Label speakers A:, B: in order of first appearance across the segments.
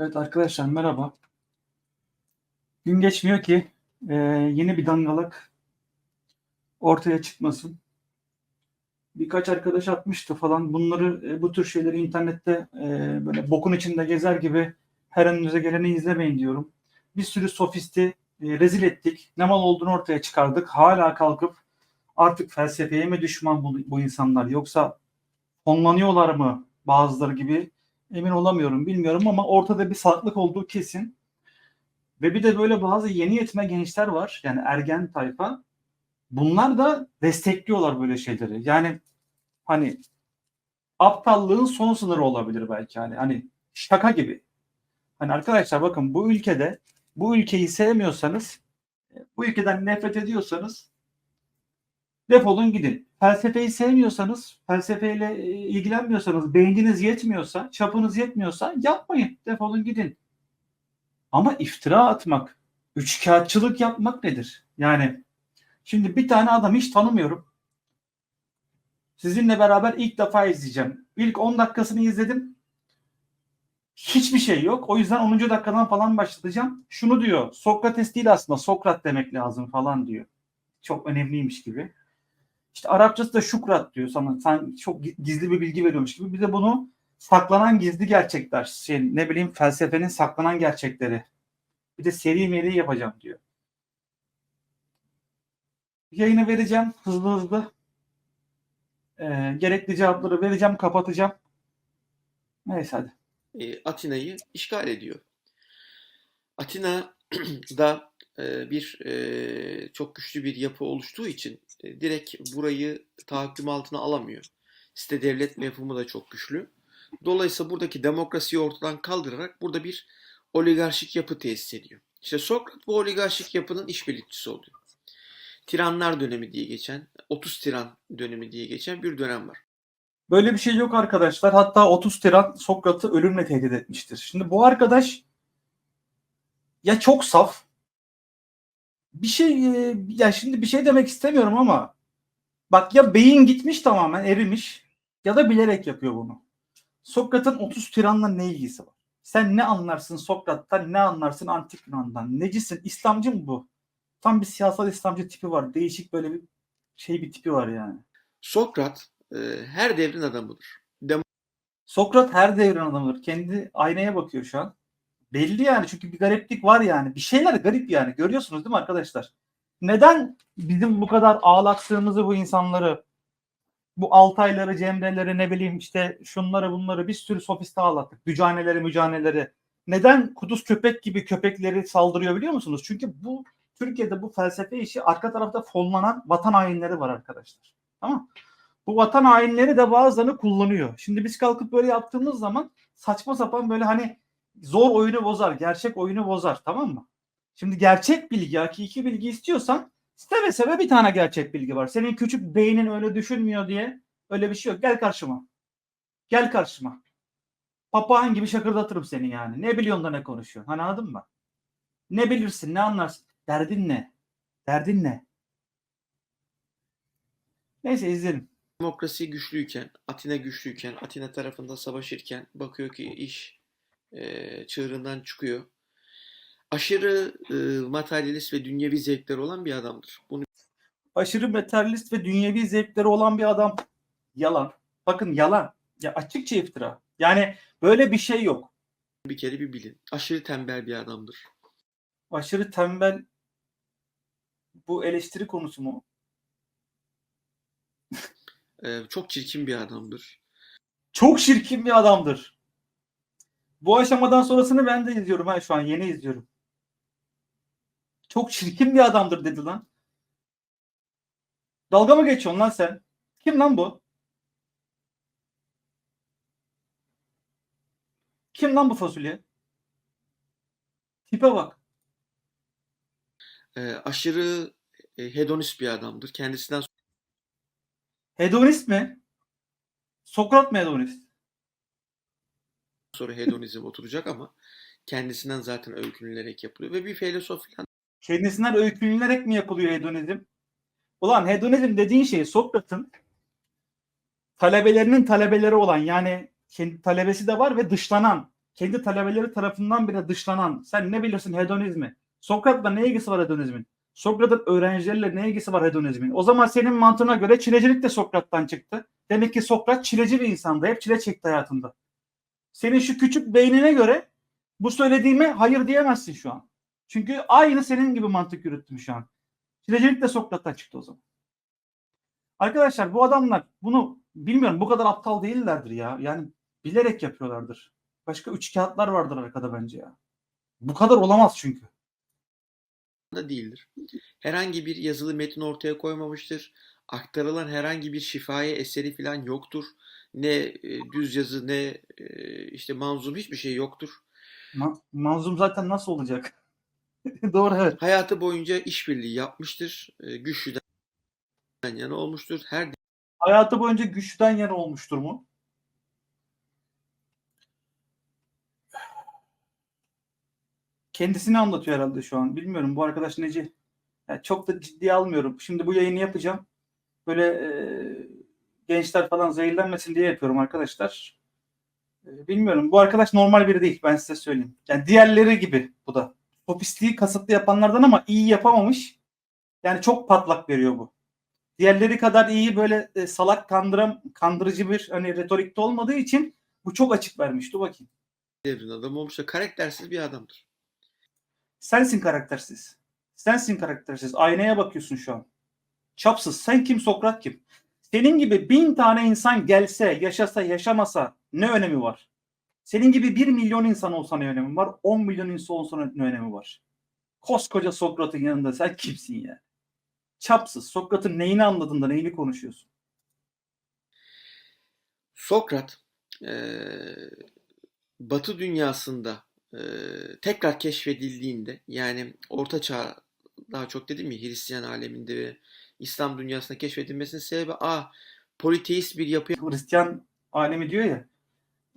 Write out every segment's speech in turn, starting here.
A: Evet arkadaşlar merhaba. Gün geçmiyor ki e, yeni bir dangalık ortaya çıkmasın. Birkaç arkadaş atmıştı falan. Bunları e, bu tür şeyleri internette e, böyle bokun içinde gezer gibi her önünüze geleni izlemeyin diyorum. Bir sürü sofisti e, rezil ettik. Ne mal olduğunu ortaya çıkardık. Hala kalkıp artık felsefeye mi düşman bu, bu insanlar yoksa fonlanıyorlar mı bazıları gibi emin olamıyorum bilmiyorum ama ortada bir salaklık olduğu kesin. Ve bir de böyle bazı yeni yetme gençler var yani ergen tayfa. Bunlar da destekliyorlar böyle şeyleri. Yani hani aptallığın son sınırı olabilir belki hani hani şaka gibi. Hani arkadaşlar bakın bu ülkede bu ülkeyi sevmiyorsanız bu ülkeden nefret ediyorsanız defolun gidin. Felsefeyi sevmiyorsanız, felsefeyle e, ilgilenmiyorsanız, beyniniz yetmiyorsa, çapınız yetmiyorsa yapmayın. Defolun gidin. Ama iftira atmak, üçkağıtçılık yapmak nedir? Yani şimdi bir tane adam hiç tanımıyorum. Sizinle beraber ilk defa izleyeceğim. İlk 10 dakikasını izledim. Hiçbir şey yok. O yüzden 10. dakikadan falan başlatacağım. Şunu diyor. Sokrates değil aslında. Sokrat demek lazım falan diyor. Çok önemliymiş gibi. İşte Arapçası da şukrat diyor sana. Sen çok gizli bir bilgi veriyormuş gibi. Bir de bunu saklanan gizli gerçekler. Şey, ne bileyim felsefenin saklanan gerçekleri. Bir de seri meri yapacağım diyor. Yayını vereceğim hızlı hızlı. Ee, gerekli cevapları vereceğim, kapatacağım. Neyse hadi.
B: e, Atina'yı işgal ediyor. Atina'da e, bir e, çok güçlü bir yapı oluştuğu için e, direkt burayı tahakküm altına alamıyor. Site devlet mefhumu da çok güçlü. Dolayısıyla buradaki demokrasiyi ortadan kaldırarak burada bir oligarşik yapı tesis ediyor. İşte Sokrat bu oligarşik yapının işbirlikçisi oluyor. Tiranlar dönemi diye geçen, 30 tiran dönemi diye geçen bir dönem var.
A: Böyle bir şey yok arkadaşlar. Hatta 30 tiran Sokrat'ı ölümle tehdit etmiştir. Şimdi bu arkadaş ya çok saf. Bir şey e, ya şimdi bir şey demek istemiyorum ama bak ya beyin gitmiş tamamen erimiş ya da bilerek yapıyor bunu. Sokrat'ın 30 tiranla ne ilgisi var? Sen ne anlarsın Sokrat'tan, ne anlarsın Antik Yunan'dan? Necisin? İslamcı mı bu? Tam bir siyasal İslamcı tipi var. Değişik böyle bir şey bir tipi var yani.
B: Sokrat e, her devrin adamıdır.
A: Sokrat her devrin adamıdır. Kendi aynaya bakıyor şu an. Belli yani çünkü bir gariplik var yani. Bir şeyler garip yani. Görüyorsunuz değil mi arkadaşlar? Neden bizim bu kadar ağlattığımızı bu insanları bu Altayları, Cemreleri ne bileyim işte şunları bunları bir sürü sofiste ağlattık. Mücaneleri, mücaneleri. Neden kuduz köpek gibi köpekleri saldırıyor biliyor musunuz? Çünkü bu Türkiye'de bu felsefe işi arka tarafta fonlanan vatan hainleri var arkadaşlar. Tamam Bu vatan hainleri de bazılarını kullanıyor. Şimdi biz kalkıp böyle yaptığımız zaman saçma sapan böyle hani zor oyunu bozar, gerçek oyunu bozar tamam mı? Şimdi gerçek bilgi, hakiki bilgi istiyorsan seve seve bir tane gerçek bilgi var. Senin küçük beynin öyle düşünmüyor diye öyle bir şey yok. Gel karşıma. Gel karşıma. Papağan gibi şakırdatırım seni yani. Ne biliyorsun da ne konuşuyorsun? Hani anladın mı? Ne bilirsin, ne anlarsın? Derdin ne? Derdin ne? Neyse izleyelim.
B: Demokrasi güçlüyken, Atina güçlüyken, Atina tarafında savaşırken bakıyor ki iş e, çığırından çıkıyor. Aşırı e, materyalist ve dünyevi zevkleri olan bir adamdır. Bunu
A: Aşırı materyalist ve dünyevi zevkleri olan bir adam. Yalan. Bakın yalan. Ya açıkça iftira. Yani böyle bir şey yok.
B: bir kere bir bilin. Aşırı tembel bir adamdır.
A: Aşırı tembel bu eleştiri konusu mu?
B: E, çok çirkin bir adamdır.
A: Çok şirkin bir adamdır. Bu aşamadan sonrasını ben de izliyorum ha şu an yeni izliyorum. Çok çirkin bir adamdır dedi lan. Dalga mı geçiyorsun lan sen? Kim lan bu? Kim lan bu fasulye? Tipe bak.
B: E, aşırı e, hedonist bir adamdır. Kendisinden
A: Hedonist mi? Sokrat mı hedonist?
B: Sonra hedonizm oturacak ama kendisinden zaten öykünülerek yapılıyor ve bir filozof falan
A: Kendisinden öykünülerek mi yapılıyor hedonizm? Ulan hedonizm dediğin şey Sokrat'ın talebelerinin talebeleri olan yani kendi talebesi de var ve dışlanan kendi talebeleri tarafından bile dışlanan, sen ne bilirsin hedonizmi? Sokrat'la ne ilgisi var hedonizmin? Sokrat'ın öğrencileriyle ne ilgisi var hedonizmin? O zaman senin mantığına göre çilecilik de Sokrat'tan çıktı. Demek ki Sokrat çileci bir insandı. Hep çile çekti hayatında. Senin şu küçük beynine göre bu söylediğime hayır diyemezsin şu an. Çünkü aynı senin gibi mantık yürüttüm şu an. Çilecilik de Sokrat'tan çıktı o zaman. Arkadaşlar bu adamlar bunu bilmiyorum bu kadar aptal değillerdir ya. Yani bilerek yapıyorlardır. Başka üç kağıtlar vardır arkada bence ya. Bu kadar olamaz çünkü.
B: da değildir. Herhangi bir yazılı metin ortaya koymamıştır. Aktarılan herhangi bir şifaye eseri falan yoktur. Ne e, düz yazı ne e, işte manzum hiçbir şey yoktur.
A: Ma- Manzum zaten nasıl olacak? Doğru evet.
B: Hayatı boyunca işbirliği yapmıştır. E, güçlüden yana olmuştur. Her
A: Hayatı boyunca güçten yana olmuştur mu? Kendisini anlatıyor herhalde şu an. Bilmiyorum bu arkadaş neci. Ya çok da ciddiye almıyorum. Şimdi bu yayını yapacağım. Böyle e, gençler falan zehirlenmesin diye yapıyorum arkadaşlar. E, bilmiyorum. Bu arkadaş normal biri değil. Ben size söyleyeyim. Yani diğerleri gibi bu da. Sofistliği kasıtlı yapanlardan ama iyi yapamamış. Yani çok patlak veriyor bu diğerleri kadar iyi böyle e, salak kandıram kandırıcı bir hani retorikte olmadığı için bu çok açık vermiş. Dur bakayım.
B: devrin adamı olmuş da karaktersiz bir adamdır.
A: Sensin karaktersiz. Sensin karaktersiz. Aynaya bakıyorsun şu an. Çapsız. Sen kim Sokrat kim? Senin gibi bin tane insan gelse, yaşasa, yaşamasa ne önemi var? Senin gibi bir milyon insan olsa ne önemi var? 10 milyon insan olsa ne önemi var? Koskoca Sokrat'ın yanında sen kimsin ya? Çapsız. Sokrat'ın neyini anladın da neyini konuşuyorsun?
B: Sokrat e, Batı dünyasında e, tekrar keşfedildiğinde yani Orta Çağ daha çok dedim ya Hristiyan aleminde ve İslam dünyasında keşfedilmesinin sebebi a politeist bir yapı
A: Hristiyan alemi diyor ya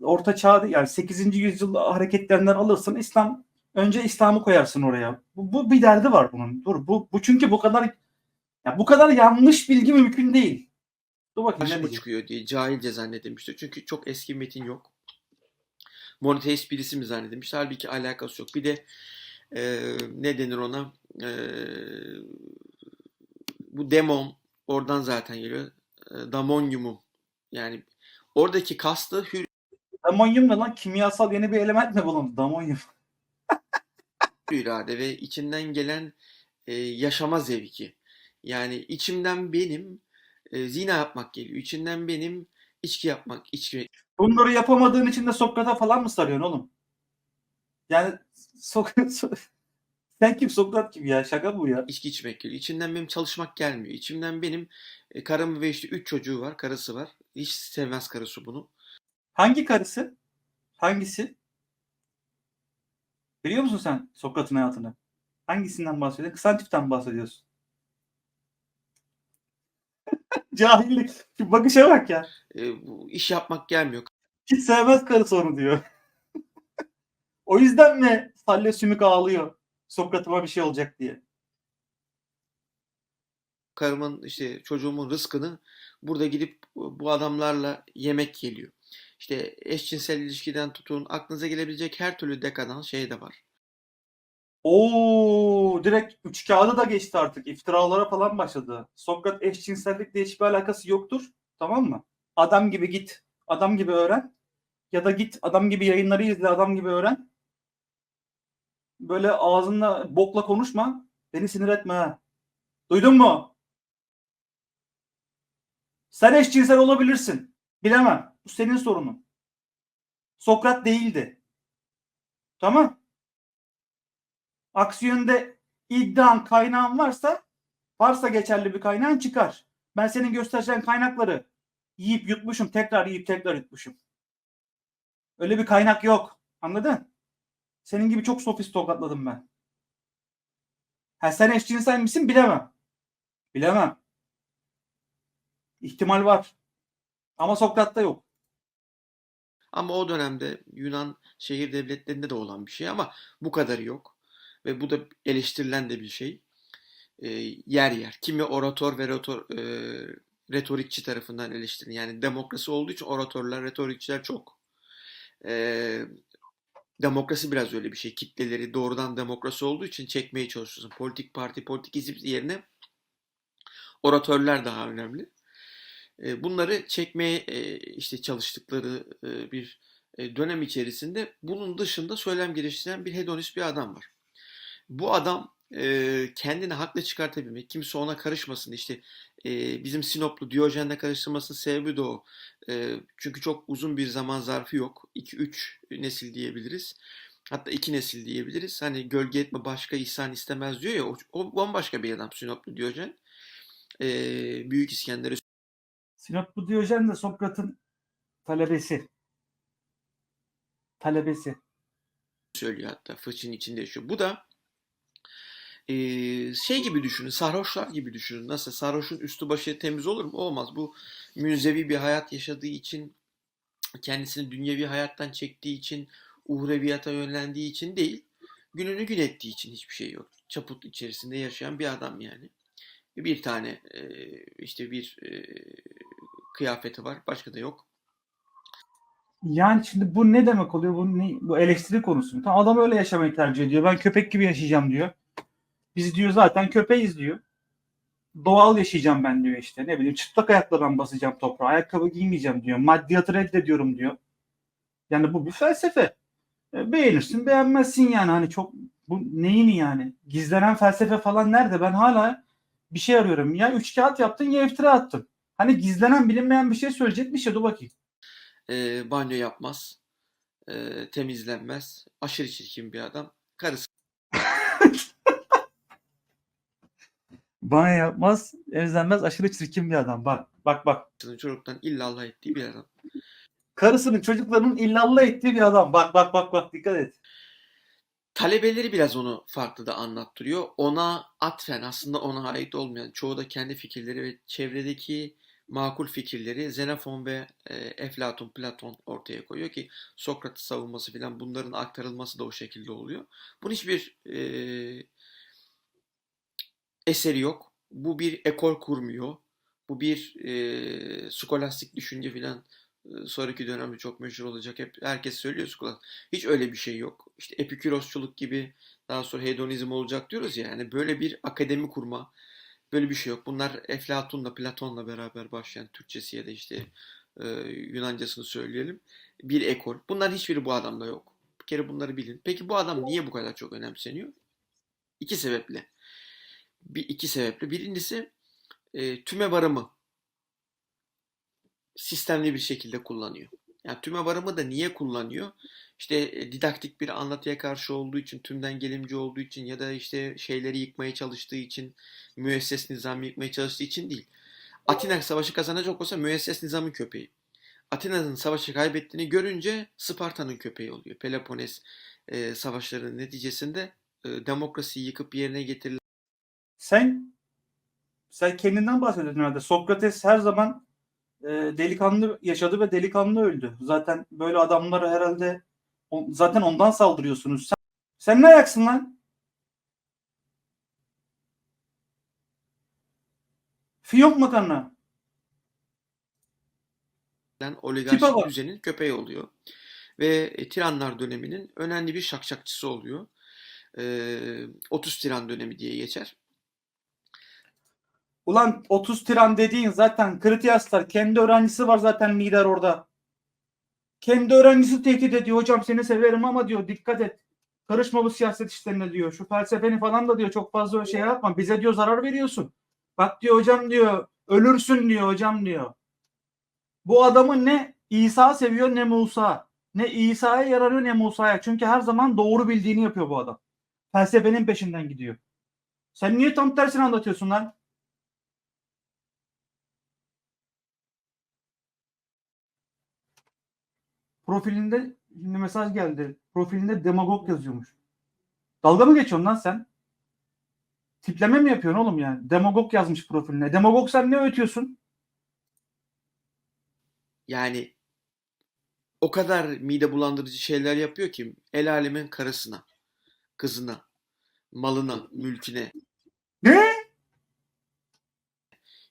A: Orta Çağ'da yani 8. yüzyıl hareketlerinden alırsan İslam önce İslam'ı koyarsın oraya. Bu, bu bir derdi var bunun. Dur bu, bu çünkü bu kadar ya bu kadar yanlış bilgi mümkün değil. Dur bakayım ne
B: karşıma
A: diyecek.
B: çıkıyor diye cahilce zannedilmiştir. Çünkü çok eski metin yok. Monoteist birisi mi zannedilmiştir? Halbuki alakası yok. Bir de e, ne denir ona? E, bu demon oradan zaten geliyor. E, damonyumum. Yani oradaki kastı hür
A: Damonyum ne lan? Kimyasal yeni bir element mi bulundu? Damonyum.
B: irade ve içinden gelen e, yaşama zevki. Yani içimden benim e, zina yapmak geliyor. İçinden benim içki yapmak, içki
A: Bunları yapamadığın için de Sokrat'a falan mı sarıyorsun oğlum? Yani Sokrat sen kim Sokrat kim ya? Şaka bu ya.
B: içki içmek geliyor. İçinden benim çalışmak gelmiyor. İçimden benim e, karım ve işte üç çocuğu var, karısı var. Hiç sevmez karısı bunu.
A: Hangi karısı? Hangisi? Biliyor musun sen Sokrat'ın hayatını? Hangisinden bahsediyorsun? Kısantif'ten bahsediyorsun. Cahillik. Şu bakışa bak ya.
B: E, bu iş yapmak gelmiyor.
A: Hiç sevmez karısı onu diyor. o yüzden mi Salle Sümük ağlıyor? Sokrat'ıma bir şey olacak diye.
B: Karımın işte çocuğumun rızkını burada gidip bu adamlarla yemek geliyor. İşte eşcinsel ilişkiden tutun aklınıza gelebilecek her türlü dekadan şey de var.
A: Oo, direkt üç kağıdı da geçti artık. İftiralara falan başladı. Sokrat eşcinsellikle hiçbir alakası yoktur. Tamam mı? Adam gibi git. Adam gibi öğren. Ya da git adam gibi yayınları izle. Adam gibi öğren. Böyle ağzınla bokla konuşma. Beni sinir etme. Duydun mu? Sen eşcinsel olabilirsin. Bilemem. Bu senin sorunun. Sokrat değildi. Tamam. Aksi iddian kaynağın varsa varsa geçerli bir kaynağın çıkar. Ben senin göstereceğin kaynakları yiyip yutmuşum. Tekrar yiyip tekrar yutmuşum. Öyle bir kaynak yok. Anladın? Senin gibi çok sofist tokatladım ben. Ha sen eşcinsel misin bilemem. Bilemem. İhtimal var. Ama Sokrat'ta yok.
B: Ama o dönemde Yunan şehir devletlerinde de olan bir şey ama bu kadarı yok. Ve bu da eleştirilen de bir şey. E, yer yer. Kimi orator ve retor, e, retorikçi tarafından eleştirilen. Yani demokrasi olduğu için oratörler, retorikçiler çok. E, Demokrasi biraz öyle bir şey. Kitleleri doğrudan demokrasi olduğu için çekmeye çalışıyorsun. Politik parti, politik izip yerine oratörler daha önemli. E, Bunları çekmeye e, işte çalıştıkları e, bir e, dönem içerisinde bunun dışında söylem geliştiren bir hedonist bir adam var. Bu adam e, kendini haklı çıkartabilmek, kimse ona karışmasın. İşte e, bizim Sinoplu Diyojen'le karıştırmasının sebebi de o. E, çünkü çok uzun bir zaman zarfı yok. 2-3 nesil diyebiliriz. Hatta iki nesil diyebiliriz. Hani gölge etme başka ihsan istemez diyor ya. O, o bambaşka bir adam Sinoplu Diyojen. E, Büyük İskender'i
A: Sinop Diyojen de Sokrat'ın talebesi. Talebesi.
B: söylüyor hatta. Fıçın içinde yaşıyor. Bu da e, şey gibi düşünün. Sarhoşlar gibi düşünün. Nasıl? Sarhoşun üstü başı temiz olur mu? Olmaz. Bu münzevi bir hayat yaşadığı için kendisini dünyevi hayattan çektiği için uhreviyata yönlendiği için değil. Gününü gün ettiği için hiçbir şey yok. Çaput içerisinde yaşayan bir adam yani. Bir tane e, işte bir e, kıyafeti var. Başka da yok.
A: Yani şimdi bu ne demek oluyor? Bu, ne, bu eleştiri konusu. Tamam, adam öyle yaşamayı tercih ediyor. Ben köpek gibi yaşayacağım diyor. Biz diyor zaten köpeğiz diyor. Doğal yaşayacağım ben diyor işte. Ne bileyim çıplak ayakla ben basacağım toprağa. Ayakkabı giymeyeceğim diyor. Maddiyatı reddediyorum diyor. Yani bu bir felsefe. E, Beğenirsin beğenmezsin yani. Hani çok bu neyin yani? Gizlenen felsefe falan nerede? Ben hala bir şey arıyorum. Ya üç kağıt yaptın ya iftira attın. Hani gizlenen bilinmeyen bir şey söyleyecekmiş ya dur bakayım.
B: E, banyo yapmaz. e, temizlenmez. Aşırı çirkin bir adam. Karısı
A: Bana yapmaz, evlenmez, aşırı çirkin bir adam. Bak, bak, bak.
B: Çocuktan illallah ettiği bir adam.
A: Karısının çocuklarının illallah ettiği bir adam. Bak, bak, bak, bak. Dikkat et.
B: Talebeleri biraz onu farklı da anlattırıyor. Ona atfen aslında ona ait olmayan çoğu da kendi fikirleri ve çevredeki makul fikirleri Xenofon ve e, Eflatun, Platon ortaya koyuyor ki Sokrat'ı savunması filan bunların aktarılması da o şekilde oluyor. Bunun hiçbir e, eseri yok. Bu bir ekol kurmuyor. Bu bir e, skolastik düşünce filan sonraki dönemde çok meşhur olacak. Hep herkes söylüyor skolastik. Hiç öyle bir şey yok. İşte epikürosçuluk gibi daha sonra hedonizm olacak diyoruz ya. Yani böyle bir akademi kurma, böyle bir şey yok. Bunlar Eflatun'la, Platon'la beraber başlayan Türkçesi ya da işte e, Yunancasını söyleyelim. Bir ekol. Bunların hiçbiri bu adamda yok. Bir kere bunları bilin. Peki bu adam niye bu kadar çok önemseniyor? İki sebeple. Bir, iki sebeple. Birincisi e, tüme varımı sistemli bir şekilde kullanıyor. Yani tüme varımı da niye kullanıyor? İşte e, didaktik bir anlatıya karşı olduğu için, tümden gelimci olduğu için ya da işte şeyleri yıkmaya çalıştığı için, müesses nizamı yıkmaya çalıştığı için değil. Atina savaşı kazanacak olsa müesses nizamın köpeği. Atina'nın savaşı kaybettiğini görünce Sparta'nın köpeği oluyor. Peloponnes e, savaşlarının neticesinde e, demokrasiyi yıkıp yerine getirilen
A: Sen sen kendinden bahsediyorsun herhalde. Sokrates her zaman e, delikanlı yaşadı ve delikanlı öldü. Zaten böyle adamlara herhalde o- zaten ondan saldırıyorsunuz. Sen, sen ne ayaksın lan? Fiyonk makarna.
B: Oligarşik düzenin köpeği oluyor. Ve e, tiranlar döneminin önemli bir şakşakçısı oluyor. E, 30 tiran dönemi diye geçer.
A: Ulan 30 tiran dediğin zaten Kritiaslar. Kendi öğrencisi var zaten lider orada. Kendi öğrencisi tehdit ediyor. Hocam seni severim ama diyor dikkat et. Karışma bu siyaset işlerine diyor. Şu felsefeni falan da diyor çok fazla şey yapma. Bize diyor zarar veriyorsun. Bak diyor hocam diyor ölürsün diyor hocam diyor. Bu adamın ne İsa seviyor ne Musa. Ne İsa'ya yararıyor ne Musa'ya. Çünkü her zaman doğru bildiğini yapıyor bu adam. Felsefenin peşinden gidiyor. Sen niye tam tersini anlatıyorsun lan? Profilinde şimdi mesaj geldi. Profilinde demagog yazıyormuş. Dalga mı geçiyorsun lan sen? Tipleme mi yapıyorsun oğlum yani? Demagog yazmış profiline. Demagog sen ne öğütüyorsun?
B: Yani o kadar mide bulandırıcı şeyler yapıyor ki el alemin karısına, kızına, malına, mülküne,
A: Ne?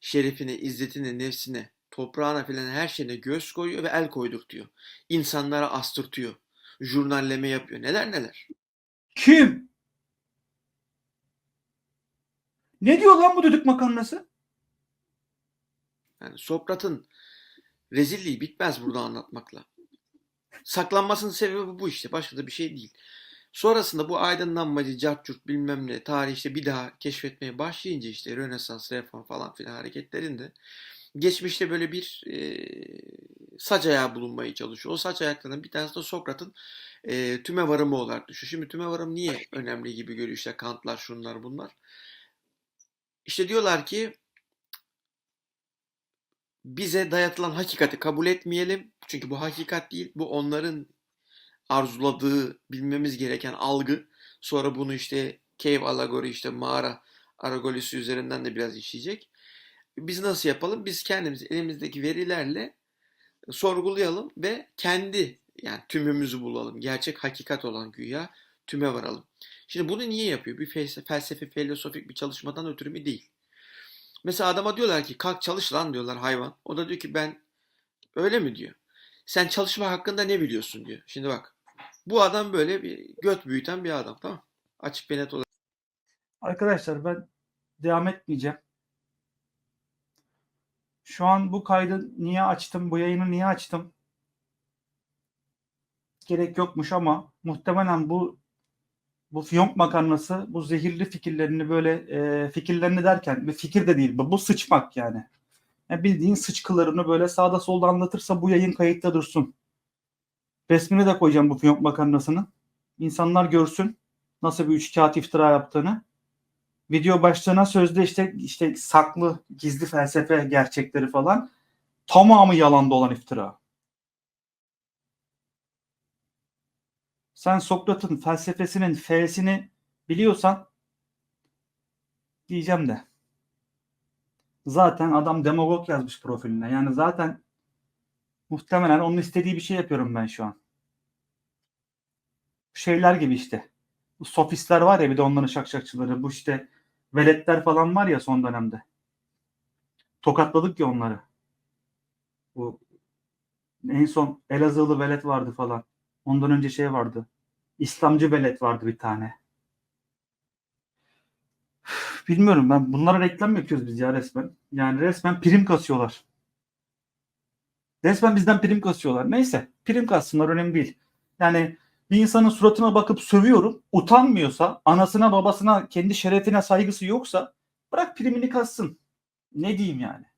B: şerefine, izzetine, nefsine, toprağına filan her şeyine göz koyuyor ve el koydurtuyor. İnsanlara astırtıyor. Jurnalleme yapıyor. Neler neler.
A: Kim? Ne diyor lan bu düdük makarnası?
B: Yani Sokrat'ın rezilliği bitmez burada anlatmakla. Saklanmasının sebebi bu işte. Başka da bir şey değil. Sonrasında bu aydınlanmacı, cartçurt bilmem ne tarih işte bir daha keşfetmeye başlayınca işte Rönesans, Reform falan filan hareketlerinde geçmişte böyle bir e, saç ayağı bulunmaya çalışıyor. O saç ayaklarından bir tanesi de Sokrat'ın e, tüme varımı olarak düşüyor. Şimdi tüme varım niye önemli gibi görüyor işte Kantlar şunlar bunlar. İşte diyorlar ki bize dayatılan hakikati kabul etmeyelim. Çünkü bu hakikat değil. Bu onların arzuladığı, bilmemiz gereken algı. Sonra bunu işte cave alegori, işte mağara aragolisi üzerinden de biraz işleyecek. Biz nasıl yapalım? Biz kendimiz elimizdeki verilerle sorgulayalım ve kendi yani tümümüzü bulalım. Gerçek hakikat olan güya tüme varalım. Şimdi bunu niye yapıyor? Bir felsefe, filozofik bir çalışmadan ötürü mü değil. Mesela adama diyorlar ki kalk çalış lan diyorlar hayvan. O da diyor ki ben öyle mi diyor. Sen çalışma hakkında ne biliyorsun diyor. Şimdi bak. Bu adam böyle bir göt büyüten bir adam tamam? Açık ve net olarak.
A: Arkadaşlar ben devam etmeyeceğim. Şu an bu kaydı niye açtım? Bu yayını niye açtım? Gerek yokmuş ama muhtemelen bu bu fiyonk makarnası bu zehirli fikirlerini böyle e, fikirlerini derken bir fikir de değil bu, bu sıçmak yani. yani. Bildiğin sıçkılarını böyle sağda solda anlatırsa bu yayın kayıtta dursun. Resmini de koyacağım bu fiyonk makarnasının. İnsanlar görsün nasıl bir üç kağıt iftira yaptığını video başlığına sözde işte işte saklı gizli felsefe gerçekleri falan tamamı yalanda olan iftira. Sen Sokrat'ın felsefesinin F'sini biliyorsan diyeceğim de. Zaten adam demagog yazmış profiline. Yani zaten muhtemelen onun istediği bir şey yapıyorum ben şu an. Şeyler gibi işte. Bu sofistler var ya bir de onların şakşakçıları. Bu işte veletler falan var ya son dönemde. Tokatladık ya onları. Bu en son Elazığlı velet vardı falan. Ondan önce şey vardı. İslamcı velet vardı bir tane. Bilmiyorum ben bunlara reklam yapıyoruz biz ya resmen. Yani resmen prim kasıyorlar. Resmen bizden prim kasıyorlar. Neyse prim kassınlar önemli değil. Yani bir insanın suratına bakıp sövüyorum. Utanmıyorsa, anasına babasına, kendi şerefine saygısı yoksa bırak primini kassın. Ne diyeyim yani?